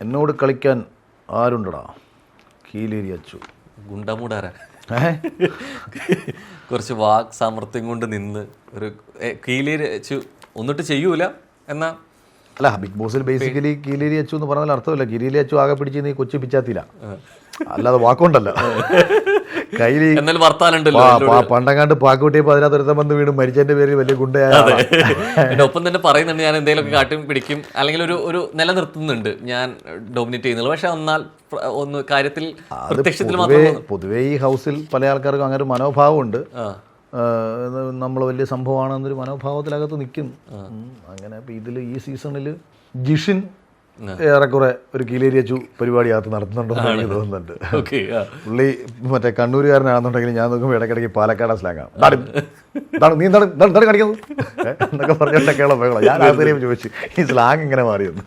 എന്നോട് കളിക്കാൻ ആരുണ്ടടാ? കീലേരി അച്ചു. ഗുണ്ടമൂടാരാ. കുറച്ച് വാക് സാമർത്ഥ്യം കൊണ്ട് നിന്ന് ഒരു കീലേരി അച്ചു ഒന്നിട്ട് ചെയ്യൂല? എന്നാ അല്ല ബിഗ് ബോസിൽ ബേസിക്കലി കീലേരി അച്ചു എന്ന് പറഞ്ഞാൽ അർത്ഥമില്ല. കീലേരി അച്ചു ആകെ പിടിച്ച് നീ കൊച്ചു പിച്ചാത്തില്ല അല്ലാതെ വാക്കുണ്ടല്ല. കയ്യിൽ പണ്ടങ്ങാണ്ട് പാക്ക് പാക്കുട്ടിയപ്പോൾ അതിനകത്ത് ഒരുത്തം വന്ന് വീണ്. മരിച്ചതിന്റെ പേരിൽ വലിയ ഗുണ്ടയായ ആളാ. ഒപ്പം തന്നെ പറയുന്നുണ്ട് ഞാൻ എന്തെങ്കിലുമൊക്കെ കാട്ടും പിടിക്കും. അല്ലെങ്കിൽ ഒരു ഒരു നിലനിർത്തുന്നുണ്ട് ഞാൻ ഡോമിനേറ്റ് ചെയ്യുന്നുള്ളൂ. പക്ഷെ എന്നാൽ ഒന്ന് കാര്യത്തിൽ പൊതുവേ ഈ ഹൗസിൽ പല ആൾക്കാർക്കും അങ്ങനെ ഒരു മനോഭാവമുണ്ട്. നമ്മൾ വലിയ സംഭവമാണ് എന്നൊരു മനോഭാവത്തിലകത്ത് നിൽക്കുന്നു അങ്ങനെ അപ്പോൾ ഇതിൽ ഈ സീസണിൽ ജിഷിൻ ഏറെക്കുറെ ഒരു കീലേരി പരിപാടി അകത്ത് നടത്തുന്നുണ്ടെന്ന് എനിക്ക് തോന്നുന്നുണ്ട്. ഓക്കെ പുള്ളി മറ്റേ കണ്ണൂരുകാരനാണെന്നുണ്ടെങ്കിൽ ഞാൻ നോക്കുമ്പോൾ ഇടയ്ക്കിടയ്ക്ക് പാലക്കാട് സ്ലാങ്ങാണ്. നീ ഏ? എന്നൊക്കെ പറഞ്ഞിട്ടൊക്കെയുള്ള ബഹളം. ഞാൻ ആദ്യം ചോദിച്ചു ഈ സ്ലാങ് ഇങ്ങനെ മാറിയെന്ന്.